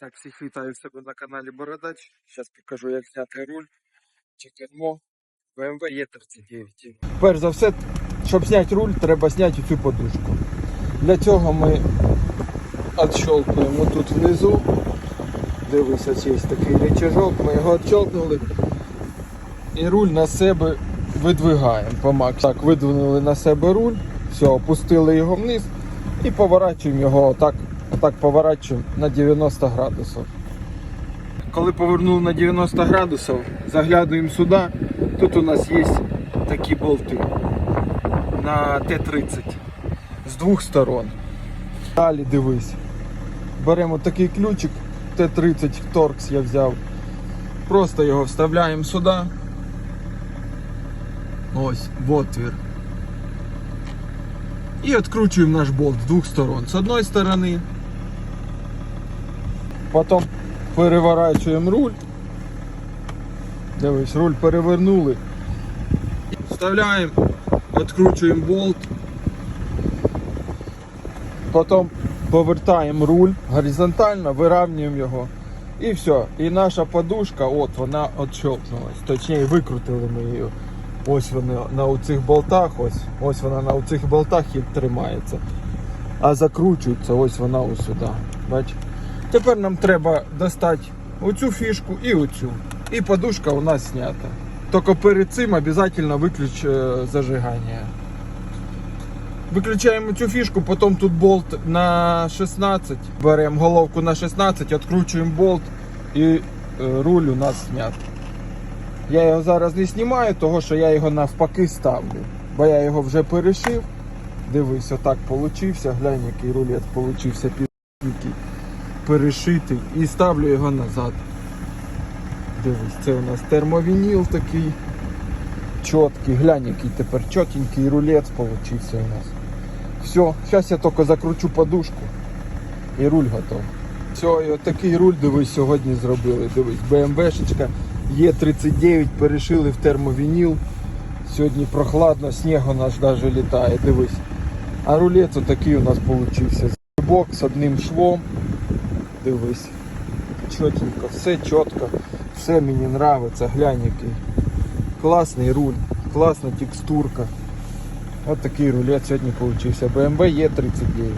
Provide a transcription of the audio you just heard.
Так, всіх вітаю в себе на каналі Бородач. Зараз покажу, як зняти руль чи кермо BMW E39. Перш за все, щоб зняти руль, треба зняти цю подушку. Для цього ми відщолкуємо тут внизу. Дивись, ось є такий рычажок, ми його відщолкнули. І руль на себе видвигаємо по максимуму. Так, видвинули на себе руль, все, опустили його вниз і поворачуємо його отак, отак поворачуємо на 90 градусів. Коли повернули на 90 градусів, заглядуємо сюди. Тут у нас є такі болти на Т-30 з двох сторон. Далі дивись. Беремо такий ключик Т-30 Торкс я взяв. Просто його вставляємо сюди. Ось, в отвір. І відкручуємо наш болт з двох сторон. З одної сторони. Потім переворачуємо руль. Дивись, руль перевернули. Вставляємо, відкручуємо болт. Потім повертаємо руль горизонтально, вирівнюємо його. І все. І наша подушка, от вона відщелкнулась. Точніше, викрутили ми її. Ось вона на оцих болтах, ось, ось вона на оцих болтах і тримається. А закручується ось вона ось сюди. Бач? Тепер нам треба достати оцю фішку і оцю. І подушка у нас знята. Тільки перед цим обов'язково виключ е, зажигання. Виключаємо цю фішку, потім тут болт на 16. Беремо головку на 16, відкручуємо болт і е, руль у нас знят. Я його зараз не знімаю, тому що я його навпаки ставлю. Бо я його вже перешив. Дивись, отак получився. Глянь, який рулет получився півкий перешитий. І ставлю його назад. Дивись, це у нас термовініл такий. Чіткий, глянь, який тепер чотенький рулет получився у нас. Все, зараз я тільки закручу подушку і руль готов. Все, і такий руль, дивись, сьогодні зробили. Дивись, БМВшечка Е39 перешили в термовініл. Сьогодні прохладно, сніг у нас навіть літає, дивись. А рулет отакий у нас получився. Бок з одним швом. Дивись. Чотенько, все чітко, все мені нравиться, глянь який. Класний руль, класна текстурка. От такий рулет сьогодні вийшов. BMW E39.